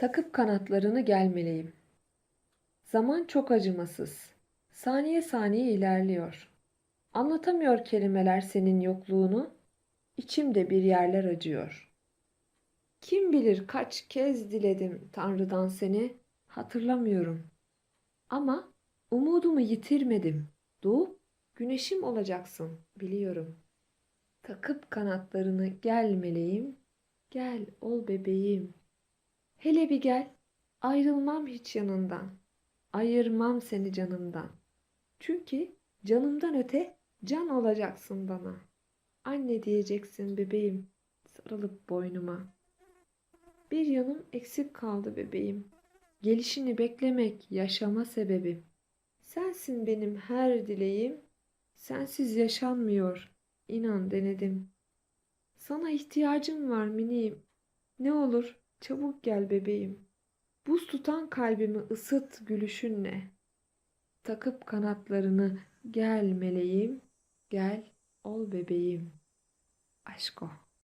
Takıp kanatlarını gelmeleyim. Zaman çok acımasız. Saniye saniye ilerliyor. Anlatamıyor kelimeler senin yokluğunu. İçimde bir yerler acıyor. Kim bilir kaç kez diledim Tanrı'dan seni, hatırlamıyorum. Ama umudumu yitirmedim. Doğup güneşim olacaksın, biliyorum. Takıp kanatlarını gel meleğim, gel ol bebeğim. Hele bir gel, ayrılmam hiç yanından. Ayırmam seni canımdan. Çünkü canımdan öte can olacaksın bana. Anne diyeceksin bebeğim, sarılıp boynuma. Bir yanım eksik kaldı bebeğim. Gelişini beklemek yaşama sebebim. Sensin benim her dileğim. Sensiz yaşanmıyor. İnan denedim. Sana ihtiyacım var miniğim. Ne olur çabuk gel bebeğim. Buz tutan kalbimi ısıt gülüşünle. Takıp kanatlarını gel meleğim, gel ol bebeğim. Aşko.